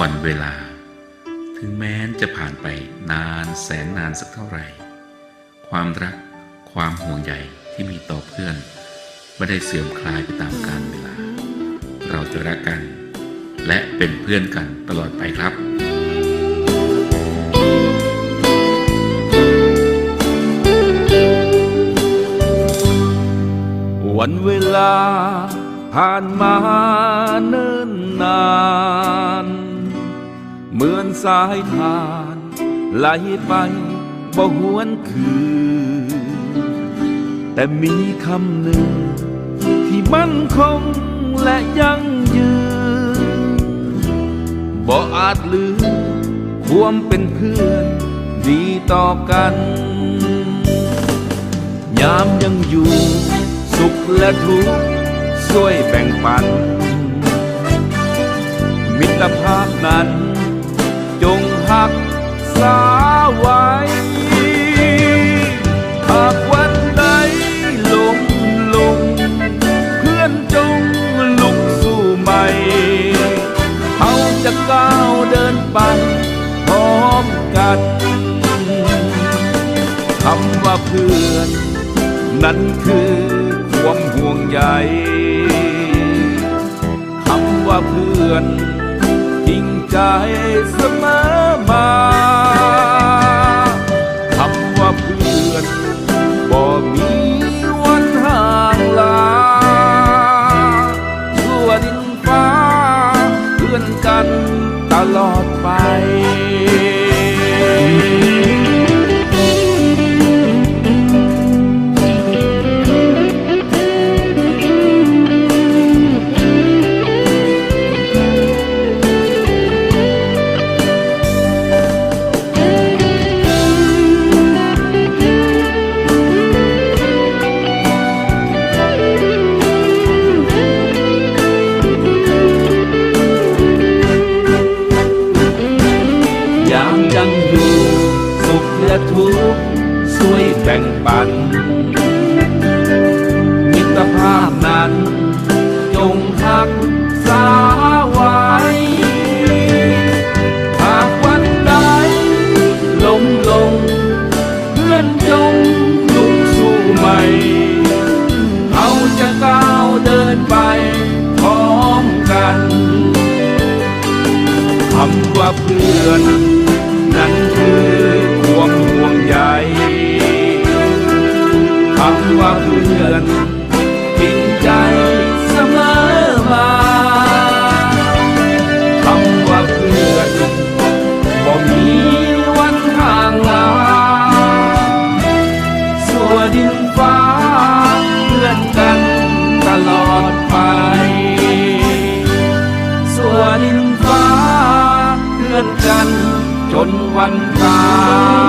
วันเวลา ถึงแม้นจะผ่านไปนานแสนนานสักเท่าไหร่ ความรักความห่วงใยที่มีต่อเพื่อนไม่ได้เสื่อมคลายไปตามกาลเวลา เราจะรักกัน และเป็นเพื่อนกันตลอดไปครับวันเวลาผ่านมาเนิ่นนาน เหมือนสายทานไหลไปบ่หวนคืน แต่มีคำหนึ่ง ที่มั่นคงและยั่งยืนบ่อาจลืมความเป็นเพื่อนดีต่อกัน ยามยังอยู่สุขและทุกข์ช่วยแบ่งปัน มิตรภาพนั้น บันไปพร้อมกันคำว่าเพื่อน นั้นคือความห่วงใยคำว่าเพื่อนจริงใจเสมอ ไป บ่งปัน มิตรภาพนั้น จงหักษาไว้ หากวันใดล้มลง เพื่อนจงลุกสู้ใหม่เขาจะก้าวเดินไปพร้อมกันคำว่าเพื่อน เพื่อนจริงใจเสมอมาคำว่าเพื่อนบ่มีวันห่างลาสัวดินฟ้าเพื่อนกันตลอดไปสัวดินฟ้าเพื่อนกันจนวันตาย